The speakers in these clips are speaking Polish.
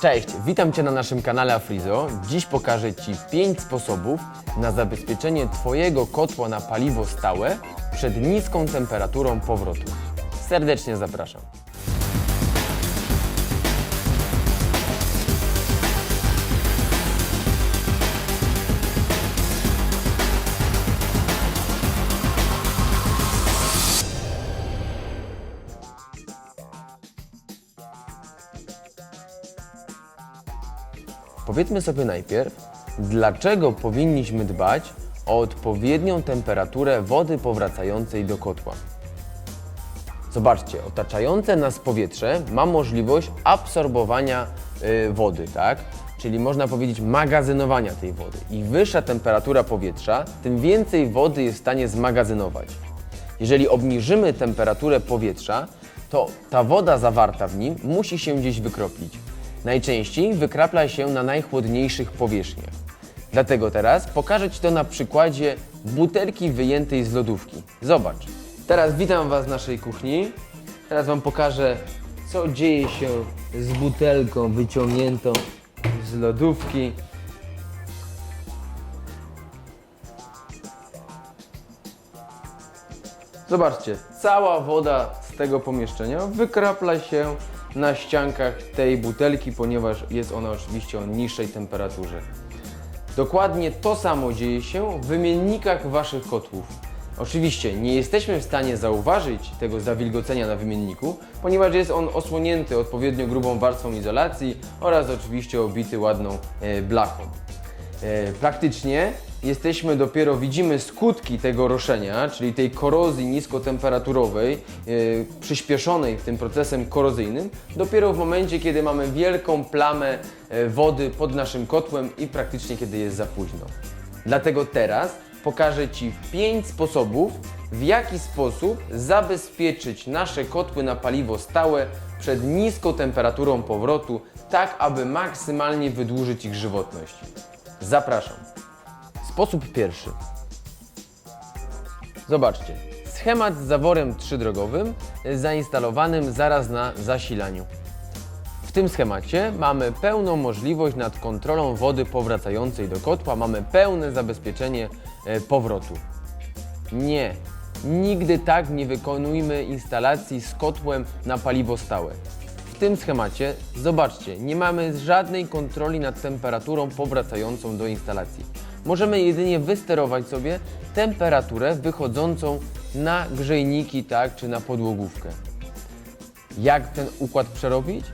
Cześć, witam Cię na naszym kanale Afrizo. Dziś pokażę Ci 5 sposobów na zabezpieczenie Twojego kotła na paliwo stałe przed niską temperaturą powrotu. Serdecznie zapraszam. Powiedzmy sobie najpierw, dlaczego powinniśmy dbać o odpowiednią temperaturę wody powracającej do kotła. Zobaczcie, otaczające nas powietrze ma możliwość absorbowania y, wody, tak? Czyli można powiedzieć magazynowania tej wody. I wyższa temperatura powietrza, tym więcej wody jest w stanie zmagazynować. Jeżeli obniżymy temperaturę powietrza, to ta woda zawarta w nim musi się gdzieś wykroplić. Najczęściej wykrapla się na najchłodniejszych powierzchniach. Dlatego teraz pokażę Ci to na przykładzie butelki wyjętej z lodówki. Zobacz. Teraz witam Was w naszej kuchni. Teraz Wam pokażę, co dzieje się z butelką wyciągniętą z lodówki. Zobaczcie, cała woda z tego pomieszczenia wykrapla się na ściankach tej butelki, ponieważ jest ona oczywiście o niższej temperaturze. Dokładnie to samo dzieje się w wymiennikach Waszych kotłów. Oczywiście nie jesteśmy w stanie zauważyć tego zawilgocenia na wymienniku, ponieważ jest on osłonięty odpowiednio grubą warstwą izolacji oraz oczywiście obity ładną e, blachą. E, praktycznie jesteśmy dopiero, widzimy skutki tego roszenia, czyli tej korozji niskotemperaturowej, e, przyspieszonej tym procesem korozyjnym, dopiero w momencie, kiedy mamy wielką plamę e, wody pod naszym kotłem i praktycznie kiedy jest za późno. Dlatego teraz pokażę Ci 5 sposobów, w jaki sposób zabezpieczyć nasze kotły na paliwo stałe przed niską temperaturą powrotu, tak aby maksymalnie wydłużyć ich żywotność. Zapraszam. Sposób pierwszy. Zobaczcie. Schemat z zaworem trzydrogowym zainstalowanym zaraz na zasilaniu. W tym schemacie mamy pełną możliwość nad kontrolą wody powracającej do kotła, mamy pełne zabezpieczenie e, powrotu. Nie, nigdy tak nie wykonujmy instalacji z kotłem na paliwo stałe. Tym schemacie, zobaczcie, nie mamy żadnej kontroli nad temperaturą powracającą do instalacji. Możemy jedynie wysterować sobie temperaturę wychodzącą na grzejniki, tak, czy na podłogówkę. Jak ten układ przerobić?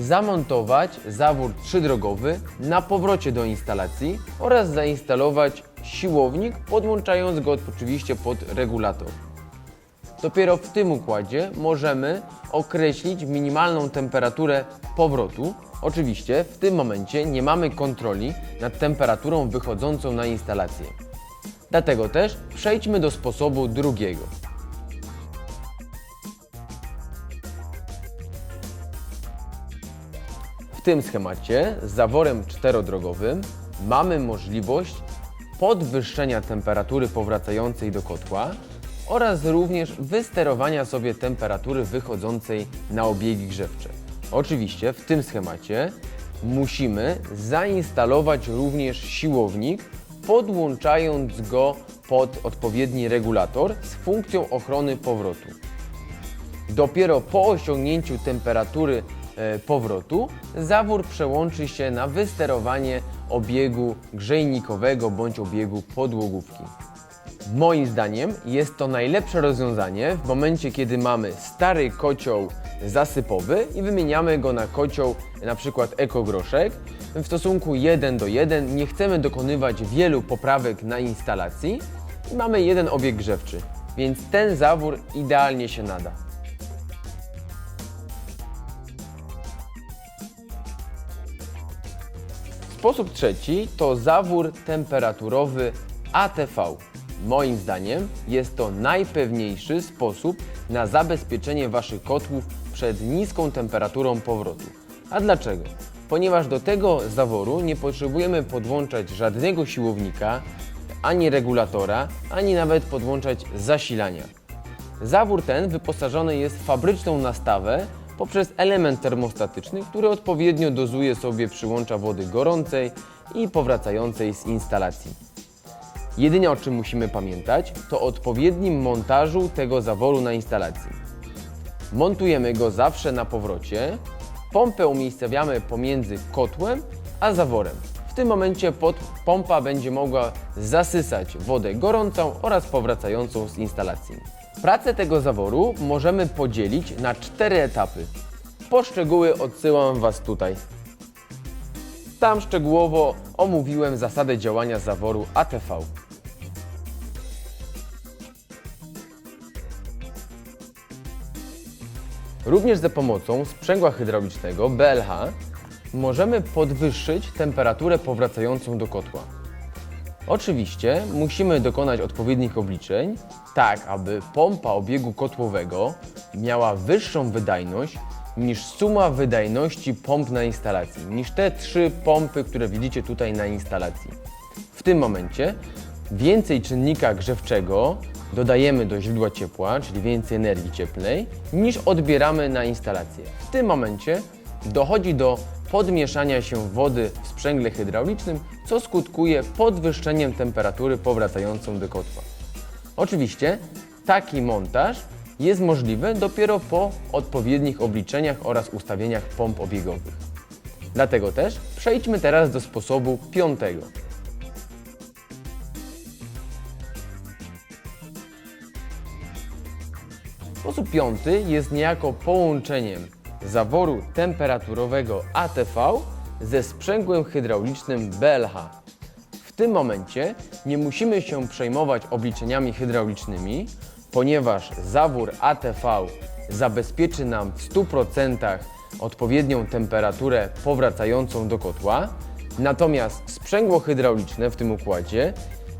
Zamontować zawór trzydrogowy na powrocie do instalacji oraz zainstalować siłownik, podłączając go oczywiście pod regulator. Dopiero w tym układzie możemy określić minimalną temperaturę powrotu. Oczywiście w tym momencie nie mamy kontroli nad temperaturą wychodzącą na instalację. Dlatego też przejdźmy do sposobu drugiego. W tym schemacie z zaworem czterodrogowym mamy możliwość podwyższenia temperatury powracającej do kotła oraz również wysterowania sobie temperatury wychodzącej na obiegi grzewcze. Oczywiście w tym schemacie musimy zainstalować również siłownik, podłączając go pod odpowiedni regulator z funkcją ochrony powrotu. Dopiero po osiągnięciu temperatury e, powrotu zawór przełączy się na wysterowanie obiegu grzejnikowego bądź obiegu podłogówki. Moim zdaniem jest to najlepsze rozwiązanie w momencie, kiedy mamy stary kocioł zasypowy i wymieniamy go na kocioł na przykład ekogroszek w stosunku 1 do 1. Nie chcemy dokonywać wielu poprawek na instalacji i mamy jeden obieg grzewczy, więc ten zawór idealnie się nada. Sposób trzeci to zawór temperaturowy ATV. Moim zdaniem jest to najpewniejszy sposób na zabezpieczenie Waszych kotłów przed niską temperaturą powrotu. A dlaczego? Ponieważ do tego zaworu nie potrzebujemy podłączać żadnego siłownika, ani regulatora, ani nawet podłączać zasilania. Zawór ten wyposażony jest w fabryczną nastawę poprzez element termostatyczny, który odpowiednio dozuje sobie przyłącza wody gorącej i powracającej z instalacji. Jedynie o czym musimy pamiętać, to odpowiednim montażu tego zaworu na instalacji. Montujemy go zawsze na powrocie. Pompę umiejscowiamy pomiędzy kotłem a zaworem. W tym momencie pod pompa będzie mogła zasysać wodę gorącą oraz powracającą z instalacji. Pracę tego zaworu możemy podzielić na cztery etapy. Po szczegóły odsyłam Was tutaj. Tam szczegółowo omówiłem zasadę działania zaworu ATV. Również za pomocą sprzęgła hydraulicznego BLH możemy podwyższyć temperaturę powracającą do kotła. Oczywiście musimy dokonać odpowiednich obliczeń, tak aby pompa obiegu kotłowego miała wyższą wydajność niż suma wydajności pomp na instalacji, niż te trzy pompy, które widzicie tutaj na instalacji. W tym momencie więcej czynnika grzewczego dodajemy do źródła ciepła, czyli więcej energii cieplnej, niż odbieramy na instalację. W tym momencie dochodzi do podmieszania się wody w sprzęgle hydraulicznym, co skutkuje podwyższeniem temperatury powracającą do kotła. Oczywiście taki montaż jest możliwy dopiero po odpowiednich obliczeniach oraz ustawieniach pomp obiegowych. Dlatego też przejdźmy teraz do sposobu piątego. Sposób piąty jest niejako połączeniem zaworu temperaturowego ATV ze sprzęgłem hydraulicznym BLH. W tym momencie nie musimy się przejmować obliczeniami hydraulicznymi, ponieważ zawór ATV zabezpieczy nam w 100% odpowiednią temperaturę powracającą do kotła. Natomiast sprzęgło hydrauliczne w tym układzie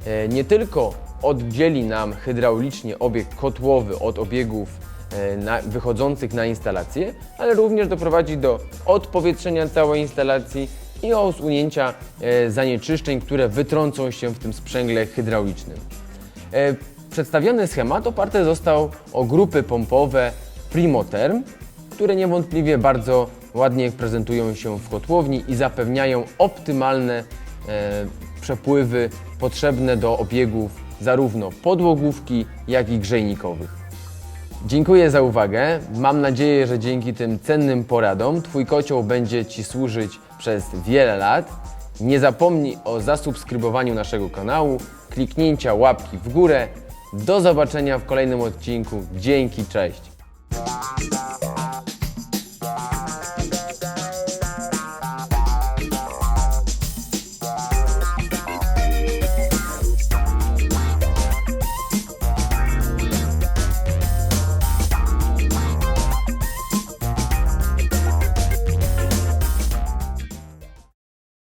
e, nie tylko oddzieli nam hydraulicznie obieg kotłowy od obiegów e, na, wychodzących na instalację, ale również doprowadzi do odpowietrzenia całej instalacji i o usunięcia e, zanieczyszczeń, które wytrącą się w tym sprzęgle hydraulicznym. E, Przedstawiony schemat oparty został o grupy pompowe Primoterm, które niewątpliwie bardzo ładnie prezentują się w kotłowni i zapewniają optymalne przepływy potrzebne do obiegów zarówno podłogówki, jak i grzejnikowych. Dziękuję za uwagę. Mam nadzieję, że dzięki tym cennym poradom Twój kocioł będzie Ci służyć przez wiele lat. Nie zapomnij o zasubskrybowaniu naszego kanału, kliknięcia łapki w górę. Do zobaczenia w kolejnym odcinku. Dzięki, cześć.